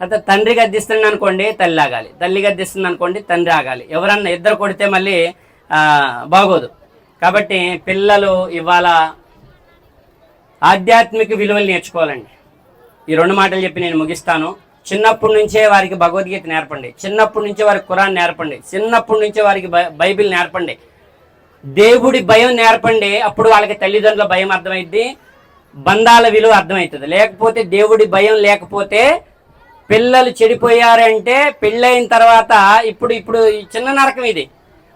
అయితే తండ్రి గద్దిస్తుంది అనుకోండి తల్లి ఆగాలి. తల్లి గద్దిస్తుంది అనుకోండి తండ్రి ఆగాలి. ఎవరన్నా ఇద్దరు కొడితే మళ్ళీ బాగోదు. కాబట్టి పిల్లలు ఇవాళ ఆధ్యాత్మిక విలువలు నేర్చుకోవాలండి. ఈ రెండు మాటలు చెప్పి నేను ముగిస్తాను. చిన్నప్పటి నుంచే వారికి భగవద్గీత నేర్పండి. చిన్నప్పటి నుంచే వారికి ఖురాన్ నేర్పండి. చిన్నప్పటి నుంచే వారికి బై- బైబిల్ నేర్పండి. దేవుడి భయం నేర్పండి. అప్పుడు వాళ్ళకి తల్లిదండ్రుల భయం అర్థమైద్ది. బంధాల విలువ అర్థమవుతుంది లేకపోతే దేవుడి భయం లేకపోతే పిల్లలు చెడిపోయారంటే పెళ్ళైన తర్వాత ఇప్పుడు ఇప్పుడు ఈ చిన్న నరకం ఇది.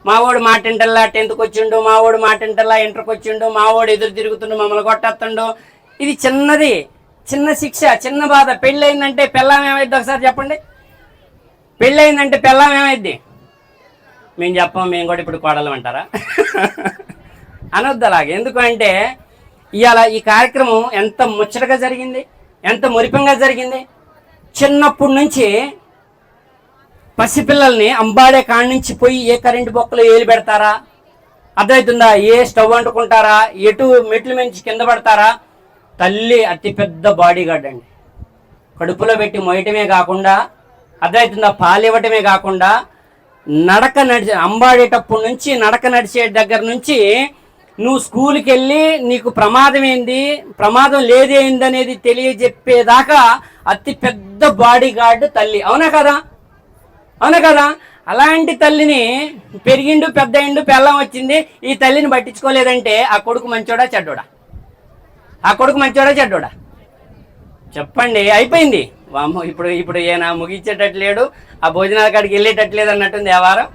మావోడు మాటింటల్లా టెన్త్కి వచ్చిండు మావోడు మాటింటల్లా ఇంటర్కి వచ్చిండు మావోడు ఎదురు తిరుగుతుండు మమ్మల్ని కొట్టేస్తుండు. ఇది చిన్నది చిన్న శిక్ష చిన్న బాధ. పెళ్ళయిందంటే పెళ్ళాం ఏమైద్ది ఒకసారి చెప్పండి? పెళ్ళయిందంటే పెళ్ళాం ఏమైద్ది? మేము చెప్పం మేము కూడా ఇప్పుడు కోడలు అంటారా? అనొద్దు అలాగే. ఎందుకంటే ఇవాళ ఈ కార్యక్రమం ఎంత ముచ్చటగా జరిగింది ఎంత మురిపంగా జరిగింది. చిన్నప్పటి నుంచి పసిపిల్లల్ని అంబాడే కాడి నుంచి పోయి ఏ కరెంటు బొక్కలు ఏలు పెడతారా? అర్థమవుతుందా ఏ స్టవ్ అంటుకుంటారా? ఎటు మెట్ల నుంచి కింద పడతారా? తల్లి అతిపెద్ద బాడీ గార్డ్ అండి. కడుపులో పెట్టి మోయటమే కాకుండా అర్థమవుతుందా పాలు ఇవ్వటమే కాకుండా నడక నడిచే అంబాడేటప్పటి నుంచి నడక నడిచే దగ్గర నుంచి నువ్వు స్కూల్కి వెళ్ళి నీకు ప్రమాదం ఏంది? ప్రమాదం లేదేంది అనేది తెలియజెప్పేదాకా అతి పెద్ద బాడీ గార్డ్ తల్లి. అవునా కదా? అవునా కదా? అలాంటి తల్లిని పెరిగిండు పెద్ద ఇండు పెళ్ళం వచ్చింది ఈ తల్లిని పట్టించుకోలేదంటే ఆ కొడుకు మంచోడా చెడ్డోడా? ఆ కొడుకు మంచోడా చెడ్డోడా? చెప్పండి అయిపోయింది. వామ్మో ఇప్పుడు ఇప్పుడు ఈయన ముగించేటట్టు లేడు ఆ భోజనాల కాడికి వెళ్ళేటట్టు లేదు అన్నట్టుంది వ్యవహారం?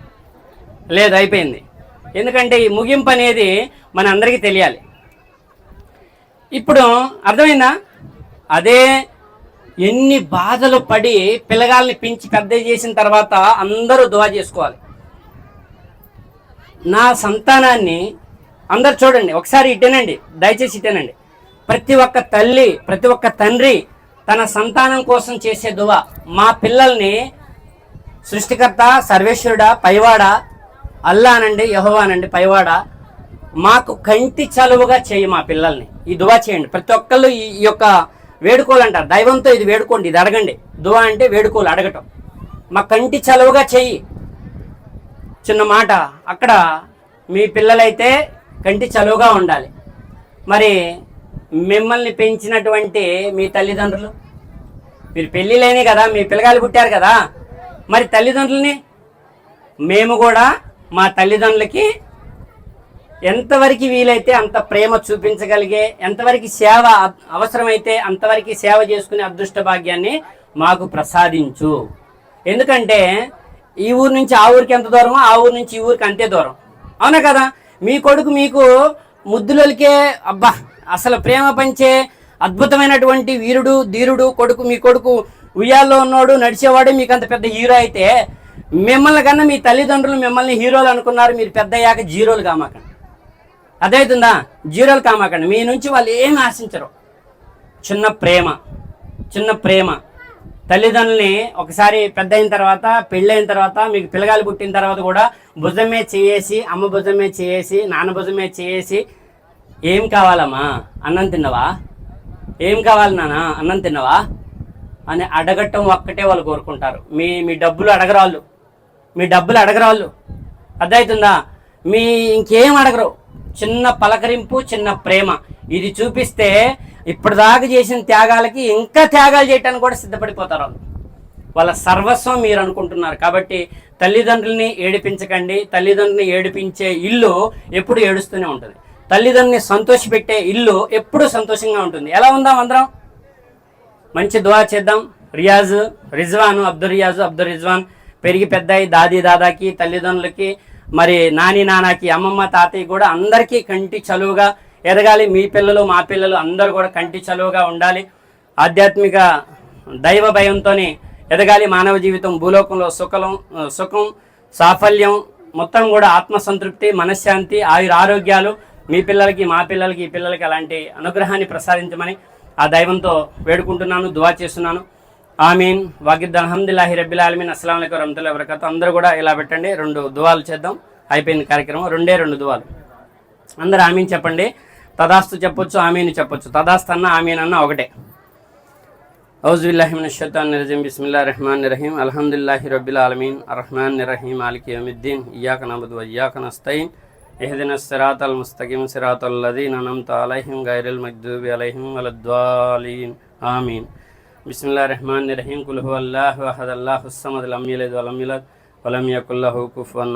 లేదు అయిపోయింది. ఎందుకంటే ఈ ముగింపు అనేది మన అందరికీ తెలియాలి. ఇప్పుడు అర్థమైందా? అదే ఎన్ని బాధలు పడి పిల్లగాల్ని పెంచి పెద్ద చేసిన తర్వాత అందరూ దువా చేసుకోవాలి. నా సంతానాన్ని అందరు చూడండి ఒకసారి ఇటేనండి దయచేసి ఇటేనండి. ప్రతి ఒక్క తల్లి ప్రతి ఒక్క తండ్రి తన సంతానం కోసం చేసే దువా మా పిల్లల్ని సృష్టికర్త సర్వేశ్వరుడా పైవాడ అల్లానండి యహోవానండి పైవాడ మాకు కంటి చలువుగా చేయి మా పిల్లల్ని. ఈ దువా చేయండి. ప్రతి ఒక్కళ్ళు ఈ యొక్క వేడుకోలు అంటారు. దైవంతో ఇది వేడుకోండి ఇది అడగండి. దువా అంటే వేడుకోలు అడగటం. మా కంటి చలువుగా చెయ్యి చిన్న మాట అక్కడ మీ పిల్లలైతే కంటి చలువుగా ఉండాలి. మరి మిమ్మల్ని పెంచినటువంటి మీ తల్లిదండ్రులు? మీరు పెళ్ళిలేని కదా మీ పిల్లగాలు పుట్టారు కదా. మరి తల్లిదండ్రులని మేము కూడా మా తల్లిదండ్రులకి ఎంతవరకు వీలైతే అంత ప్రేమ చూపించగలిగే ఎంతవరకు సేవ అవసరమైతే అంతవరకు సేవ చేసుకునే అదృష్ట భాగ్యాన్ని మాకు ప్రసాదించు. ఎందుకంటే ఈ ఊరు నుంచి ఆ ఊరికి ఎంత దూరమో ఆ ఊరు నుంచి ఈ ఊరికి అంతే దూరం. అవునా కదా? మీ కొడుకు మీకు ముద్దులకే అబ్బా అసలు ప్రేమ పంచే అద్భుతమైనటువంటి వీరుడు ధీరుడు కొడుకు మీ కొడుకు ఉయ్యాల్లో ఉన్నాడు నడిచేవాడు మీకు అంత పెద్ద హీరో అయితే మిమ్మల్ని కన్నా మీ తల్లిదండ్రులు మిమ్మల్ని హీరోలు అనుకున్నారు మీరు పెద్ద అయ్యాక జీరోలు కామాకండి. అదైతుందా జీరోలు కామాకండి. మీ నుంచి వాళ్ళు ఏమి ఆశించరు. చిన్న ప్రేమ చిన్న ప్రేమ. తల్లిదండ్రుల్ని ఒకసారి పెద్ద అయిన తర్వాత పెళ్ళైన తర్వాత మీకు పిల్లగాలు పుట్టిన తర్వాత కూడా భుజమే చేసి అమ్మ భుజమే చేసి నాన్న భుజమే చేసి ఏం కావాలమ్మా? అన్నం తిన్నవా? ఏం కావాలి నాన్న? అన్నం తిన్నవా? అని అడగటం ఒక్కటే వాళ్ళు కోరుకుంటారు. మీ మీ డబ్బులు అడగరాళ్ళు. మీ డబ్బులు అడగరాళ్ళు. అర్థమవుతుందా మీ ఇంకేం అడగరు. చిన్న పలకరింపు చిన్న ప్రేమ. ఇది చూపిస్తే ఇప్పటిదాకా చేసిన త్యాగాలకి ఇంకా త్యాగాలు చేయటానికి కూడా సిద్ధపడిపోతారు వాళ్ళు. వాళ్ళ సర్వస్వం మీరు అనుకుంటున్నారు. కాబట్టి తల్లిదండ్రుల్ని ఏడిపించకండి. తల్లిదండ్రుల్ని ఏడిపించే ఇల్లు ఎప్పుడు ఏడుస్తూనే ఉంటుంది. తల్లిదండ్రుల్ని సంతోషపెట్టే ఇల్లు ఎప్పుడు సంతోషంగా ఉంటుంది. ఎలా ఉందాం అందరం మంచి దువా చేద్దాం. రియాజ్ రిజ్వాన్ అబ్దుల్ రియాజ్ అబ్దుల్ రిజ్వాన్. పెరిగి పెద్దయి దాది దాదాకి తల్లిదండ్రులకి మరి నాని నాన్నకి అమ్మమ్మ తాతయ్య కూడా అందరికీ కంటి చలువుగా ఎదగాలి. మీ పిల్లలు మా పిల్లలు అందరూ కూడా కంటి చలువుగా ఉండాలి. ఆధ్యాత్మిక దైవ భయంతోనే ఎదగాలి. మానవ జీవితం భూలోకంలో సుఖం సుఖం సాఫల్యం మొత్తం కూడా ఆత్మసంతృప్తి మనశ్శాంతి ఆయుర ఆరోగ్యాలు మీ పిల్లలకి మా పిల్లలకి ఈ పిల్లలకి అలాంటి అనుగ్రహాన్ని ప్రసాదించమని ఆ దైవంతో వేడుకుంటున్నాను దువా చేస్తున్నాను. ఆమీన్. వాకిద్ అల్హమ్దుల్లాహి రబ్బిల్ ఆలమీన్. అస్సలం అయికం రహమతుల్లా వరకత్ అందరూ కూడా ఇలా పెట్టండి. రెండు దువాలు చేద్దాం. అయిపోయింది కార్యక్రమం. రెండే రెండు దువాలు. అందరు ఆమీన్ చెప్పండి. తదాస్తు చెప్పొచ్చు ఆమీన్ చెప్పొచ్చు. తదాస్తు అన్న ఆమీన్ అన్న ఒకటే. ఔజుల్లాహిమినషాన్ బిస్మిల్లా రహమాన్ రహీం అల్హమ్దుల్లాహి రబ్బిల్ ఆలమీన్. అర్రహమాన్ రహీం అలికి అమిద్దీన్ ఇయాక నబదు ఇయాక నస్తయిన్. ఎహదిన సిరాతల్ ముస్తకిం సిరాతల్ లదీన్ అనంత గైరల్ గైరుల్ మగ్దూబి అలైహిం వలద్వాలీన్ ఆమీన్ బిస్మిల్లా రహమాన్ రహీం కుల్హు అల్లాహ్ అహద్ అల్లాహు సమద్ లం యలిద్ వలం యూలద్ వలం యకుల్లహు కుఫువన్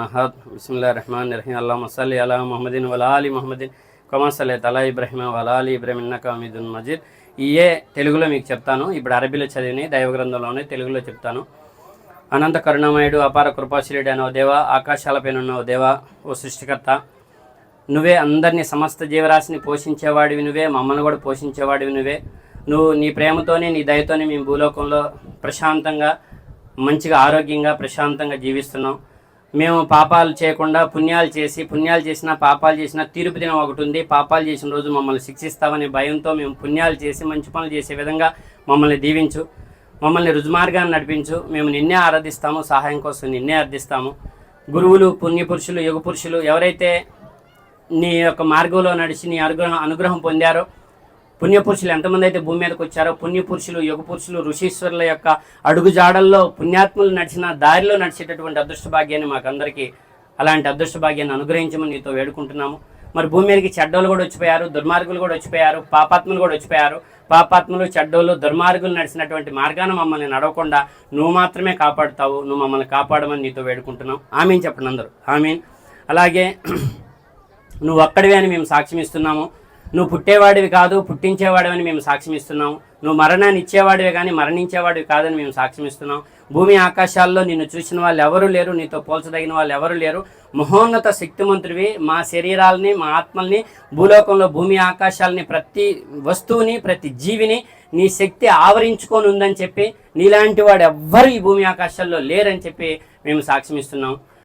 బిస్మిల్లా రహమాన్ రహీం అల్లాహుమ్మ సల్లి అలా ముహమ్మదిన్ వల ఆలి ముహమ్మదిన్ కమా సల్లైత్ ఇబ్రహీమ వల ఆలి ఇబ్రహీం ఇన్నక మజీద్ ఇయే తెలుగులో మీకు చెప్తాను. ఇప్పుడు అరబీలో చదివిని దైవ గ్రంథంలోనే తెలుగులో చెప్తాను. అనంత కరుణమయుడు అపార కృపాశీలుడు అనే ఓ దేవ ఆకాశాలపైన ఉన్న ఓ దేవ ఓ సృష్టికర్త. నువ్వే అందరినీ సమస్త జీవరాశిని పోషించేవాడివి నువ్వే మమ్మల్ని కూడా పోషించేవాడివి నువ్వే. నువ్వు నీ ప్రేమతోనే నీ దయతోనే మేము భూలోకంలో ప్రశాంతంగా మంచిగా ఆరోగ్యంగా ప్రశాంతంగా జీవిస్తున్నాం. మేము పాపాలు చేయకుండా పుణ్యాలు చేసి పుణ్యాలు చేసినా పాపాలు చేసినా తీర్పు దినం ఒకటి ఉంది. పాపాలు చేసిన రోజు మమ్మల్ని శిక్షిస్తామనే భయంతో మేము పుణ్యాలు చేసి మంచి పనులు చేసే విధంగా మమ్మల్ని దీవించు. మమ్మల్ని రుజుమార్గాన్ని నడిపించు. మేము నిన్నే ఆరాధిస్తాము సహాయం కోసం నిన్నే అర్థిస్తాము. గురువులు పుణ్యపురుషులు యుగ పురుషులు ఎవరైతే నీ యొక్క మార్గంలో నడిచి నీ అనుగ్రహం అనుగ్రహం పొందారో పుణ్యపురుషులు ఎంతమంది అయితే భూమి మీదకి వచ్చారో పుణ్యపురుషులు యుగ పురుషులు ఋషీశ్వరుల యొక్క అడుగుజాడల్లో పుణ్యాత్ములు నడిచిన దారిలో నడిచేటటువంటి అదృష్ట భాగ్యాన్ని మాకందరికీ అలాంటి అదృష్ట భాగ్యాన్ని అనుగ్రహించమని నీతో వేడుకుంటున్నాము. మరి భూమి మీదకి చెడ్డోళ్ళు కూడా వచ్చిపోయారు దుర్మార్గులు కూడా వచ్చిపోయారు పాపాత్ములు కూడా వచ్చిపోయారు. పాపాత్ములు చెడ్డోళ్ళు దుర్మార్గులు నడిచినటువంటి మార్గాన మమ్మల్ని నడవకుండా నువ్వు మాత్రమే కాపాడుతావు నువ్వు మమ్మల్ని కాపాడమని నీతో వేడుకుంటున్నావు ఆమెన్ చెప్పండి అందరూ. ఆమెన్. అలాగే నువ్వు ఒక్కడివే అని మేము సాక్ష్యం ఇస్తున్నాము. నువ్వు పుట్టేవాడివి కాదు పుట్టించేవాడివని మేము సాక్ష్యం ఇస్తున్నాము నువ్వు మరణాన్ని ఇచ్చేవాడివే కానీ మరణించేవాడివి కాదని మేము సాక్ష్యం ఇస్తున్నాం. భూమి ఆకాశాల్లో నిన్ను చూసిన వాళ్ళు ఎవరు లేరు నీతో పోల్చదగిన వాళ్ళు ఎవరు లేరు. మహోన్నత శక్తిమంతుడివి మా శరీరాలని మా ఆత్మల్ని భూలోకంలో భూమి ఆకాశాలని ప్రతి వస్తువుని ప్రతి జీవిని నీ శక్తి ఆవరించుకొని ఉందని చెప్పి నీలాంటి వాడు ఎవ్వరు ఈ భూమి ఆకాశాల్లో లేరని చెప్పి మేము సాక్ష్యం ఇస్తున్నాం